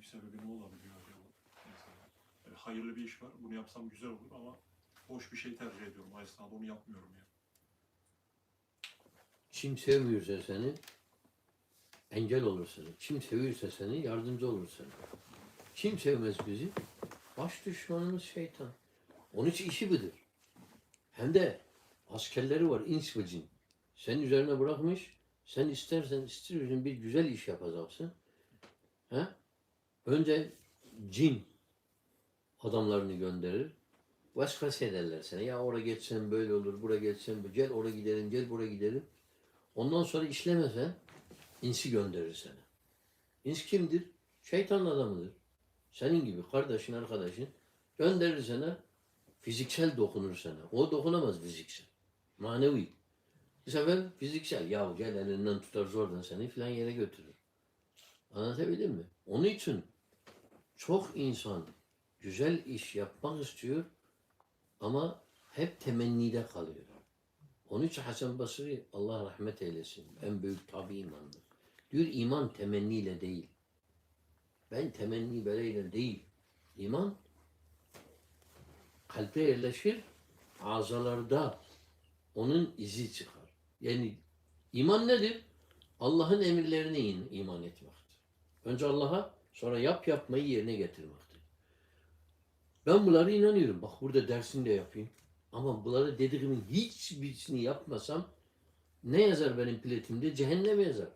büyük sebebi ne olabiliyor acaba? Mesela yani hayırlı bir iş var. Bunu yapsam güzel olur ama boş bir şey tercih ediyorum. O onu yapmıyorum ya. Kim sevmiyorsa seni engel olur sana. Kim seviyorsa seni yardımcı olur sana. Kim sevmez bizi? Baş düşmanımız şeytan. Onun için işi budur. Hem de askerleri var ins ve cin. Senin üzerine bırakmış. Sen istersen istiyorsan bir güzel iş yapacaksın. He? Önce cin adamlarını gönderir. Vasfas ederler sana. Ya oraya geçsen böyle olur, buraya geçsen böyle. Gel oraya gidelim, gel buraya gidelim. Ondan sonra işlemese insi gönderir sana. İns kimdir? Şeytanın adamıdır. Senin gibi kardeşin, arkadaşın gönderir sana fiziksel dokunur sana. O dokunamaz fiziksel. Manevi. Bu sefer fiziksel. Ya gel elinden tutar zordan seni filan yere götürür. Anlatabildim mi? Onun için çok insan güzel iş yapmak istiyor ama hep temennide kalıyor. Onun için Hasan Basri Allah rahmet eylesin. En büyük tabi imandır. Diyor iman temenniyle değil. Ben temenni bereyle değil. İman kalpte yerleşir, azalarda onun izi çıkar. Yani iman nedir? Allah'ın emirlerine in- iman etmektir. Önce Allah'a, sonra yap yapmayı yerine getirmektir. Ben bunlara inanıyorum. Bak burada dersini de yapayım. Ama bunları dediğimin hiçbirisini yapmasam ne yazar benim platimde? Cehenneme yazar.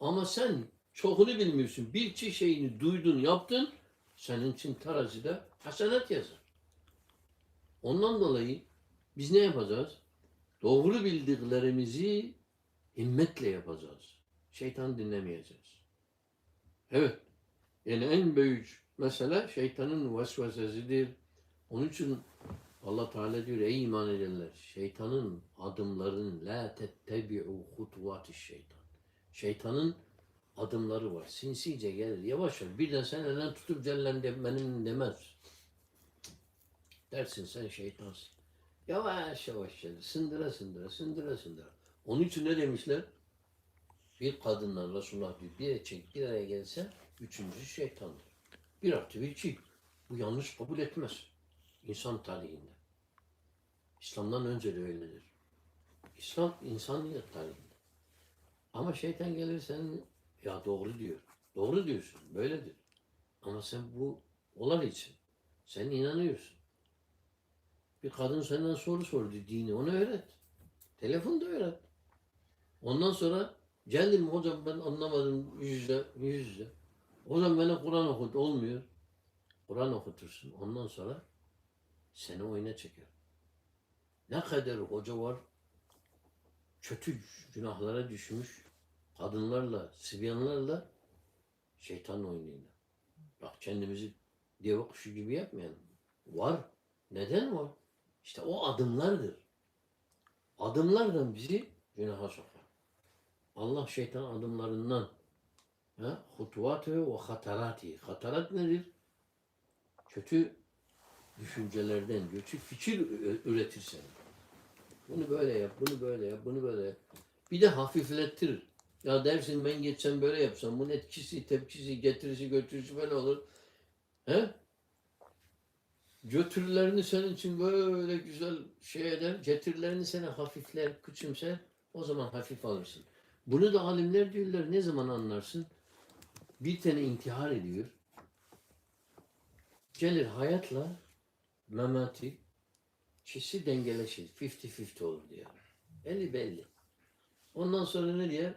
Ama sen çokunu bilmiyorsun. Bir iki şeyini duydun, yaptın. Senin için terazide hasenat yazar. Ondan dolayı biz ne yapacağız? Doğru bildiklerimizi himmetle yapacağız. Şeytan dinlemeyeceğiz. Evet. Yani en büyük mesele şeytanın vesvesesidir. Onun için Allah Teala diyor ey iman edenler şeytanın adımlarını la tettebi'u hutuvati şeytan. Şeytanın adımları var. Sinsice gelir. Yavaş yavaş. Birden sen elden tutup cellen benim demez. Dersin sen şeytansın. Yavaş yavaş gelir. Sındıra sındıra sındıra sındıra. Onun için ne demişler? Bir kadınla Resulullah diyor bir erkek bir araya gelse üçüncüsü şeytandır. Bir artı bir iki. Bu yanlış kabul etmez. İnsan tarihinde. İslam'dan önce de öyledir. İslam insanlık tarihinde. Ama şeytan gelir senin ya doğru diyor. Doğru diyorsun. Böyledir. Ama sen bu olay için sen inanıyorsun. Bir kadın senden soru sordu dini onu öğret. Telefonda öğret. Ondan sonra geldim hocam ben anlamadım yüz yüze, yüz yüze. Hocam bana Kur'an okut olmuyor. Kur'an okutursun. Ondan sonra seni oyuna çeker. Ne kadar hoca var kötü günahlara düşmüş kadınlarla, sibyanlarla şeytan oynuyorlar. Bak kendimizi deve kuşu gibi yapmayalım. Var. Neden var? İşte o adımlardır. Adımlardan bizi günaha sokar. Allah şeytan adımlarından ha, hutuvatı ve hatarati. Hatarat nedir? Kötü düşüncelerden, kötü fikir ü- üretir seni. Bunu böyle yap, bunu böyle yap, bunu böyle yap. Bir de hafiflettirir. Ya dersin ben geçsem böyle yapsam bunun etkisi, tepkisi, getirisi, götürüsü böyle olur. He? Götürülerini senin için böyle güzel şey eder, getirilerini sana hafifler, küçümser. O zaman hafif alırsın. Bunu da alimler diyorlar ne zaman anlarsın? Bir tane intihar ediyor. Gelir hayatla memati kişi dengeleşir. 50-50 olur diyor. Belli belli. Ondan sonra ne diyor?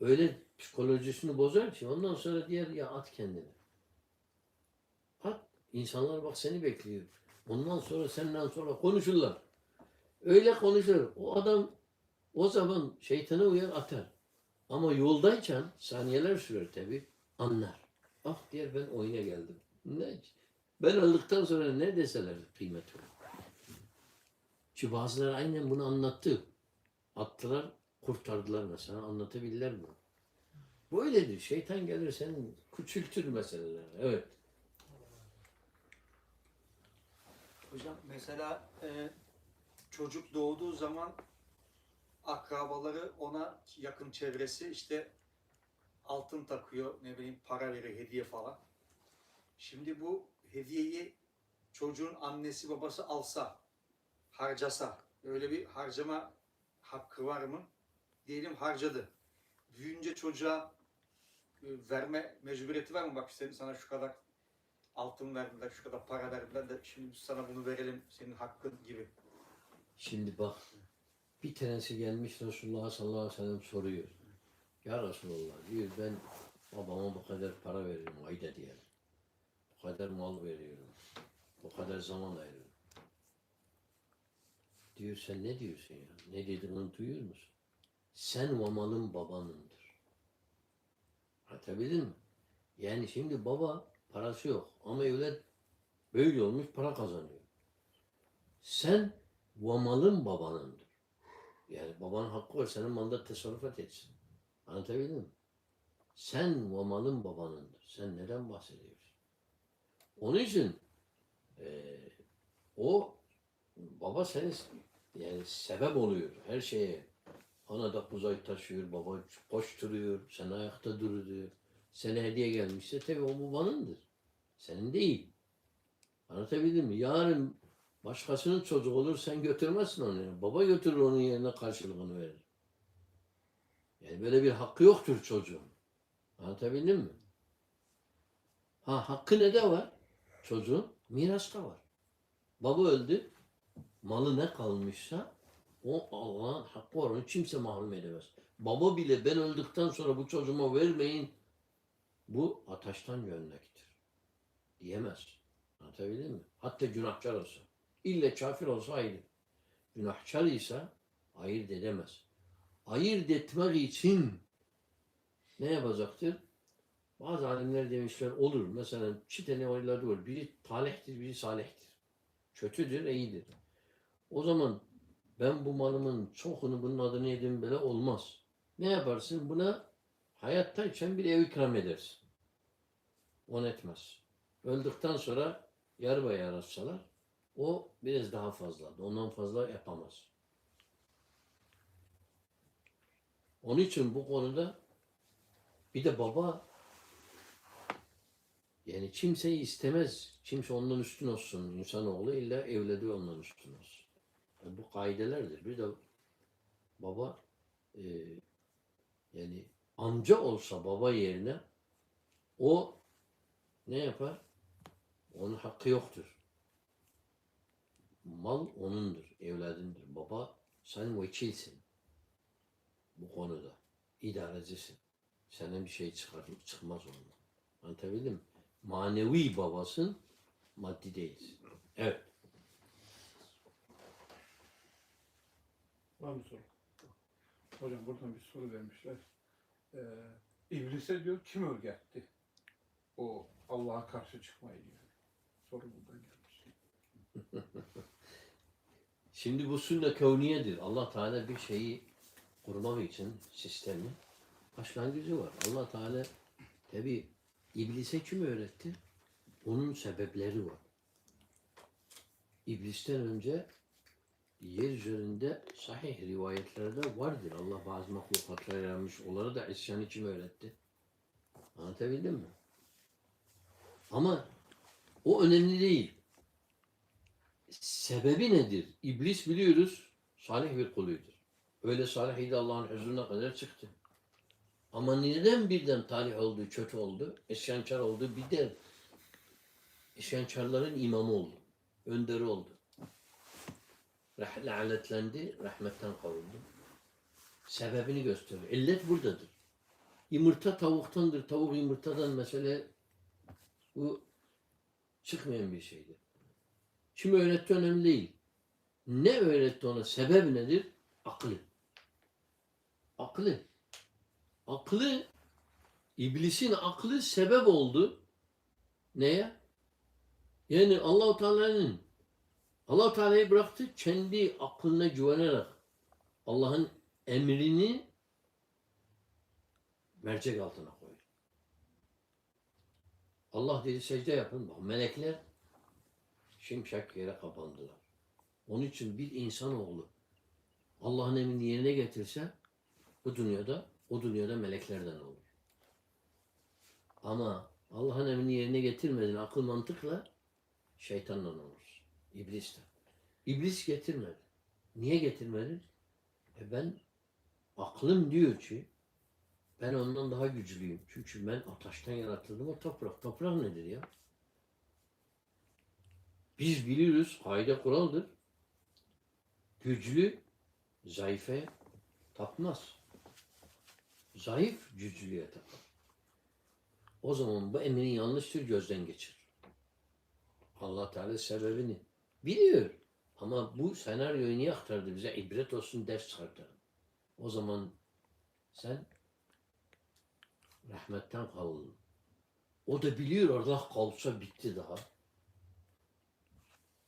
Öyle psikolojisini bozar ki ondan sonra diğer ya at kendini. At. İnsanlar bak seni bekliyor. Ondan sonra senden sonra konuşurlar. Öyle konuşur. O adam o zaman şeytana uyar atar. Ama yoldayken saniyeler sürer tabi anlar. Ah diğer ben oyuna geldim. Ne? Ben öldükten sonra ne deseler kıymet olur. Ki bazıları aynen bunu anlattı. Attılar, kurtardılar mesela. Anlatabilirler mi? Böyledir. Şeytan gelir senin küçültür meseleleri. Evet. Hocam mesela e, çocuk doğduğu zaman akrabaları ona yakın çevresi işte altın takıyor, ne bileyim para veriyor, hediye falan. Şimdi bu hediyeyi çocuğun annesi babası alsa, harcasa, öyle bir harcama hakkı var mı? Diyelim harcadı. Büyüyünce çocuğa e, verme mecburiyeti var mı? Bak senin sana şu kadar altın verdiler, şu kadar para verdiler de şimdi sana bunu verelim, senin hakkın gibi. Şimdi bak bir tanesi gelmiş Resulullah sallallahu aleyhi ve sellem soruyor. Ya Resulullah diyor ben babama bu kadar para veriyorum ayda diyelim. Bu kadar mal veriyorum. Bu kadar zaman ayırıyorum. Diyor sen ne diyorsun ya? Ne dediğini duyuyor musun? Sen ve babanındır. Anlatabildim mi? Yani şimdi baba parası yok ama evlat böyle olmuş para kazanıyor. Sen ve babanındır. Yani babanın hakkı var senin malda tasarrufat etsin. Anlatabildim mi? Sen ve malın babanındır. Sen neden bahsediyorsun? Onun için eee, o baba senin yani sebep oluyor her şeye. Ana da uzay taşıyor, baba koşturuyor, sen ayakta duruyor. Sana hediye gelmişse tabii o babanındır. Senin değil. Anlatabildim mi? Yarın başkasının çocuğu olur sen götürmezsin onu. yani. Baba götürür onun yerine karşılığını verir. Yani böyle bir hakkı yoktur çocuğun. Anlatabildim mi? Ha hakkı ne de var? Çocuğun mirasta var. Baba öldü. Malı ne kalmışsa o Allah'ın hakkı var. Onu kimse mahrum edemez. Baba bile ben öldükten sonra bu çocuğuma vermeyin. Bu ataştan gönlektir. Diyemez. Anlatabildim mi? Hatta günahkar olsa. İlle kafir olsa ayrı. Günahkar ise ayırt edemez. Ayırt etmek için ne yapacaktır? Bazı alimler demişler olur. Mesela iki tane olaylar var. Biri talihtir, biri salihtir. Kötüdür, iyidir. O zaman ben bu malımın çokunu bunun adını yedim böyle olmaz. Ne yaparsın? Buna hayattayken bir ev ikram edersin. On etmez. Öldükten sonra yarı bayağı yaratsalar o biraz daha fazla. Ondan fazla yapamaz. Onun için bu konuda bir de baba yani kimseyi istemez. Kimse ondan üstün olsun. İnsanoğlu illa evladı ondan üstün olsun. Yani bu kaidelerdir. Bir de baba e, yani amca olsa baba yerine o ne yapar? Onun hakkı yoktur. Mal onundur, evladındır. Baba sen vekilsin bu konuda. İdarecisin. Senin bir şey çıkar, çıkmaz ondan. Anlatabildim mi? Manevi babasın, maddi değilsin. Evet. Var mı soru? Hocam buradan bir soru vermişler. Ee, İblise diyor kim öğretti? O Allah'a karşı çıkmayı diyor. Soru buradan gelmiş. Şimdi bu sünne kevniyedir. Allah Teala bir şeyi kurmak için sistemi başlangıcı var. Allah Teala tabi iblise kim öğretti? Onun sebepleri var. İblisten önce yer üzerinde sahih rivayetlerde vardır. Allah bazı mahlukatlar yaratmış. Onlara da isyanı kim öğretti? Anlatabildim mi? Ama o önemli değil. Sebebi nedir? İblis biliyoruz salih bir kuluydur. Öyle salih idi Allah'ın huzuruna kadar çıktı. Ama neden birden talih oldu, kötü oldu, isyankar oldu, bir de isyankarların imamı oldu, önderi oldu. Lanetlendi, rahmetten kovuldu. Sebebini gösteriyor. İllet buradadır. Yumurta tavuktandır, tavuk yumurtadan mesele bu çıkmayan bir şeydir. Kim öğretti önemli değil. Ne öğretti ona? Sebep nedir? Aklı. Aklı. Aklı, iblisin aklı sebep oldu. Neye? Yani Allahu Teala'nın Allah Teala'yı bıraktı kendi aklına güvenerek Allah'ın emrini mercek altına koydu. Allah dedi secde yapın. Bak melekler şimşek yere kapandılar. Onun için bir insanoğlu Allah'ın emrini yerine getirse bu dünyada o dünyada meleklerden olur. Ama Allah'ın emrini yerine getirmedin akıl mantıkla şeytanla olursun. İblis de. İblis getirmedi. Niye getirmedi? E ben aklım diyor ki ben ondan daha güçlüyüm. Çünkü ben ataştan yaratıldım o toprak. Toprak nedir ya? Biz biliyoruz, kaide kuraldır. Güçlü zayıfe tapmaz. Zayıf güçlüye tapar. O zaman bu emrin yanlıştır gözden geçir. Allah Teala sebebini biliyor. Ama bu senaryoyu niye aktardı bize? İbret olsun, ders çıkartalım. O zaman sen rahmetten kaldın. O da biliyor Allah kalsa bitti daha.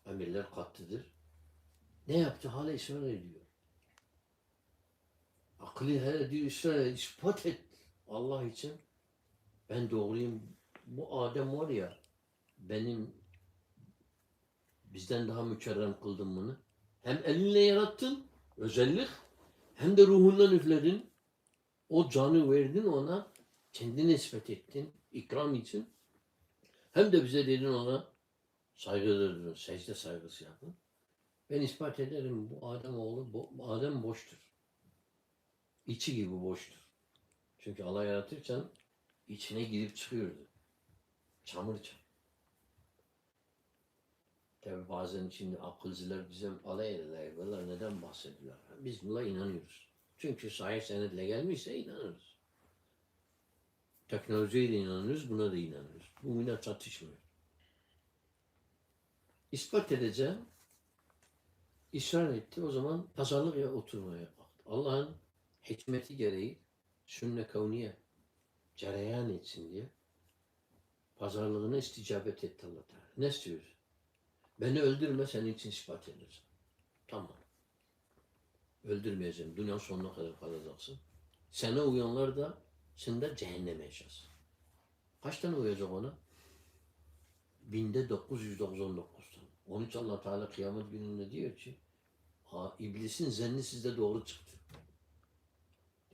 Emirler katlıdır. Ne yaptı? Hala ısrar ediyor. Aklı hele diyor ısrar ispat et Allah için. Ben doğruyum. Bu Adem var ya benim bizden daha mükerrem kıldın bunu. Hem elinle yarattın özellik hem de ruhundan üfledin. O canı verdin ona kendini nispet ettin ikram için. Hem de bize dedin ona saygı duydun, secde saygısı yapın. Ben ispat ederim bu Adem oğlu, bu Adem boştur. İçi gibi boştur. Çünkü Allah yaratırken içine girip çıkıyordu. Çamur çamur. Tabi bazen şimdi akılcılar bize alay ederler. Bunlar neden bahsediyorlar? Biz buna inanıyoruz. Çünkü sahih senetle gelmişse inanırız. Teknolojiye de inanıyoruz, buna da inanıyoruz. Bu yine çatışmıyor. İspat edeceğim. ısrar etti. O zaman pazarlığa oturmaya kalktı. Allah'ın hikmeti gereği sünne kavniye cereyan etsin diye pazarlığına isticabet etti Allah Teala. Ne istiyorsun? Beni öldürme senin için ispat edeceğim. Tamam. Öldürmeyeceğim. Dünyanın sonuna kadar kalacaksın. Sana uyanlar da sen de cehenneme yaşasın. Kaç tane uyacak ona? Binde 999 tane. Onun için allah Teala kıyamet gününde diyor ki ha, iblisin zenni sizde doğru çıktı.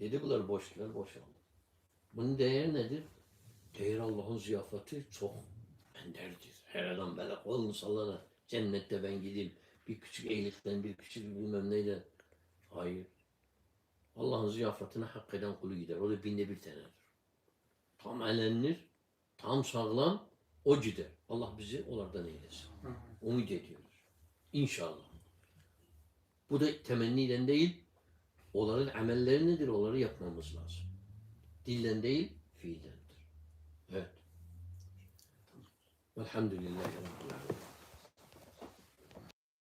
Dedi bunlar boşlar boşaldı. Bunun değeri nedir? Değer Allah'ın ziyafeti çok enderdir. Her adam böyle kolunu sallana cennette ben gideyim. Bir küçük iyilikten, bir küçük bilmem neyle. Hayır. Allah'ın ziyafetine hak eden kulu gider. O da binde bir tanedir. Tam elenir, tam sağlam, o gider. Allah bizi onlardan eylesin. Umut ediyoruz. İnşallah. Bu da temenniden değil, onların amelleri nedir? Onları yapmamız lazım. Dilden değil, fiildendir. Evet. Velhamdülillahi Rabbil Alemin.